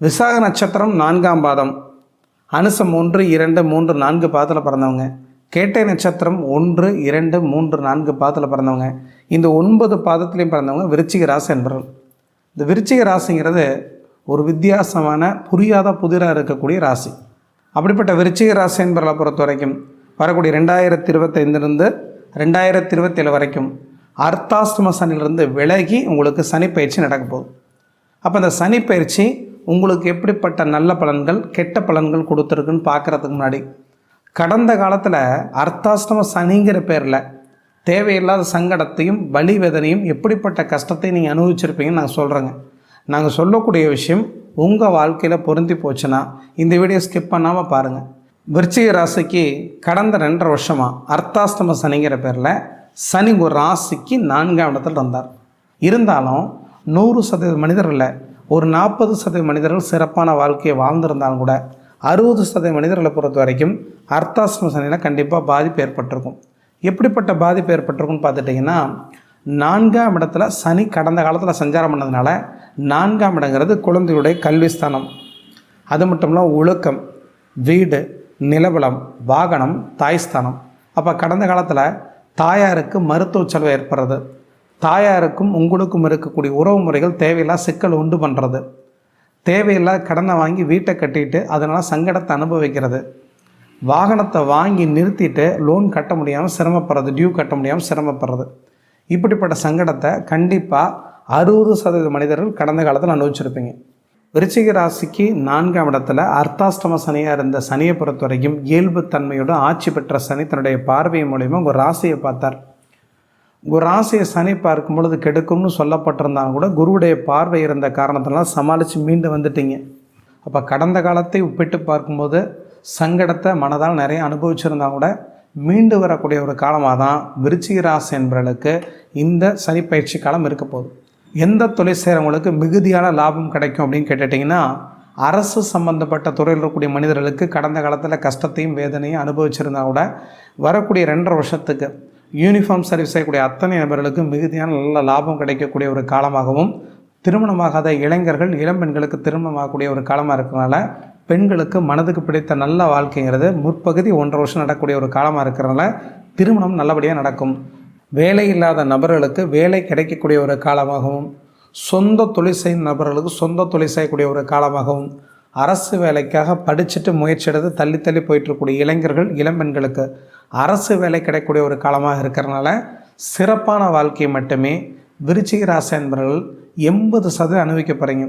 விசாக நட்சத்திரம் நான்காம் பாதம். அனுசம் ஒன்று இரண்டு மூன்று நான்கு பாதத்தில் பிறந்தவங்க. கேட்டை நட்சத்திரம் ஒன்று இரண்டு மூன்று நான்கு பாதத்தில் பிறந்தவங்க. இந்த ஒன்பது பாதத்துலேயும் பிறந்தவங்க விருச்சிக ராசி என்பவர்கள் இந்த விருச்சிக ராசிங்கிறது ஒரு வித்தியாசமான புரியாத புதிராக இருக்கக்கூடிய ராசி. அப்படிப்பட்ட விருச்சிக ராசி என்பவர்களை பொறுத்த வரைக்கும் வரக்கூடிய ரெண்டாயிரத்தி இருபத்தைந்துலேருந்து ரெண்டாயிரத்தி இருபத்தேழு வரைக்கும் அர்த்தாஷ்டம சனிலிருந்து விலகி உங்களுக்கு சனிப்பயிற்சி நடக்க போகுது. அப்போ இந்த சனிப்பயிற்சி உங்களுக்கு எப்படிப்பட்ட நல்ல பலன்கள் கெட்ட பலன்கள் கொடுத்துருக்குன்னு பார்க்குறதுக்கு முன்னாடி கடந்த காலத்தில் அர்த்தாஷ்டம சனிங்கிற பேரில் தேவையில்லாத சங்கடத்தையும் வலி வேதனையும் எப்படிப்பட்ட கஷ்டத்தையும் நீங்கள் அனுபவிச்சிருப்பீங்கன்னு நான் சொல்கிறேங்க நாங்கள் சொல்லக்கூடிய விஷயம் உங்கள் வாழ்க்கையில் பொருந்தி போச்சுன்னா இந்த வீடியோ ஸ்கிப் பண்ணாமல் பாருங்கள் விருச்சிக ராசிக்கு கடந்த ரெண்டரை வருஷமாக அர்த்தாஷ்டம சனிங்கிற பேரில் சனி ஒரு ராசிக்கு நான்காம் இடத்துல இருந்தார். இருந்தாலும் நூறு சதவீத மனிதர்களில் ஒரு நாற்பது சதவீத மனிதர்கள் சிறப்பான வாழ்க்கையை வாழ்ந்திருந்தாலும் கூட அறுபது சதவீத மனிதர்களை பொறுத்த வரைக்கும் அர்த்தாஷ்டம சனியில் கண்டிப்பாக பாதிப்பு ஏற்பட்டிருக்கும். எப்படிப்பட்ட பாதிப்பு ஏற்பட்டிருக்குன்னு பார்த்துட்டிங்கன்னா நான்காம் இடத்துல சனி கடந்த காலத்தில் சஞ்சாரம் பண்ணதுனால நான்காம் இடங்கிறது குழந்தையுடைய கல்விஸ்தானம் அது மட்டும் இல்லாமல் ஒழுக்கம் வீடு நிலவளம் வாகனம் தாய்ஸ்தானம் அப்போ கடந்த காலத்தில் தாயாருக்கு மருத்துவ செலவு ஏற்படுறது. தாயாருக்கும் உங்களுக்கும் இருக்கக்கூடிய உறவு முறைகள் தேவையில்லா சிக்கல் உண்டு பண்ணுறது தேவையில்லா கடனை வாங்கி வீட்டை கட்டிட்டு அதனால் சங்கடத்தை அனுபவிக்கிறது. வாகனத்தை வாங்கி நிறுத்திட்டு லோன் கட்ட முடியாமல் சிரமப்படுறது டியூ கட்ட முடியாமல் சிரமப்படுறது. இப்படிப்பட்ட சங்கடத்தை கண்டிப்பாக அறுபது சதவீத மனிதர்கள் கடந்த காலத்தில் அனுபவிச்சிருப்பீங்க. விருச்சிக ராசிக்கு நான்காம் இடத்துல அர்த்தாஷ்டம சனியாக இருந்த சனியை பொறுத்த வரைக்கும் இயல்புத்தன்மையோடு ஆட்சி பெற்ற சனி தன்னுடைய பார்வை மூலயமா உங்கள் ராசியை பார்த்தார். உங்கள் ராசியை சனி பார்க்கும் பொழுது கெடுக்கும்னு சொல்லப்பட்டிருந்தாலும் கூட குருவுடைய பார்வை இருந்த காரணத்தெல்லாம் சமாளித்து மீண்டு வந்துட்டீங்க. அப்போ கடந்த காலத்தை ஒப்பிட்டு பார்க்கும்போது சங்கடத்தை மனதால் நிறைய அனுபவிச்சிருந்தா கூட மீண்டு வரக்கூடிய ஒரு காலமாக தான் விருச்சிக ராசி என்பவர்களுக்கு இந்த சனி பயிற்சி காலம் இருக்க போகுது. எந்த தொழில் செய்கிறவங்களுக்கு மிகுதியான லாபம் கிடைக்கும் அப்படின்னு கேட்டுட்டிங்கன்னா அரசு சம்பந்தப்பட்ட துறையில் இருக்கக்கூடிய மனிதர்களுக்கு கடந்த காலத்தில் கஷ்டத்தையும் வேதனையும் அனுபவிச்சிருந்தா கூட வரக்கூடிய ரெண்டரை வருஷத்துக்கு யூனிஃபார்ம் சர்வீஸ் செய்யக்கூடிய அத்தனை நபர்களுக்கும் மிகுதியான நல்ல லாபம் கிடைக்கக்கூடிய ஒரு காலமாகவும் திருமணமாகாத இளைஞர்கள் இளம் பெண்களுக்கு திருமணமாகக்கூடிய ஒரு காலமாக இருக்கிறனால பெண்களுக்கு மனதுக்கு பிடித்த நல்ல வாழ்க்கைங்கிறது முற்பகுதி ஒன்றரை வருஷம் நடக்கக்கூடிய ஒரு காலமாக இருக்கிறனால திருமணம் நல்லபடியாக நடக்கும். வேலை இல்லாத நபர்களுக்கு வேலை கிடைக்கக்கூடிய ஒரு காலமாகவும் சொந்த தொழில் செய்யும் நபர்களுக்கு சொந்த தொழில் செய்யக்கூடிய ஒரு காலமாகவும் அரசு வேலைக்காக படிச்சுட்டு முயற்சி எடுத்து தள்ளி தள்ளி போயிட்டுருக்கூடிய இளைஞர்கள் இளம்பெண்களுக்கு அரசு வேலை கிடைக்கக்கூடிய ஒரு காலமாக இருக்கிறனால சிறப்பான வாழ்க்கையை மட்டுமே விருச்சிக ராசி என்பவர்கள் எண்பது சதவீதம் அனுபவிக்க போகிறீங்க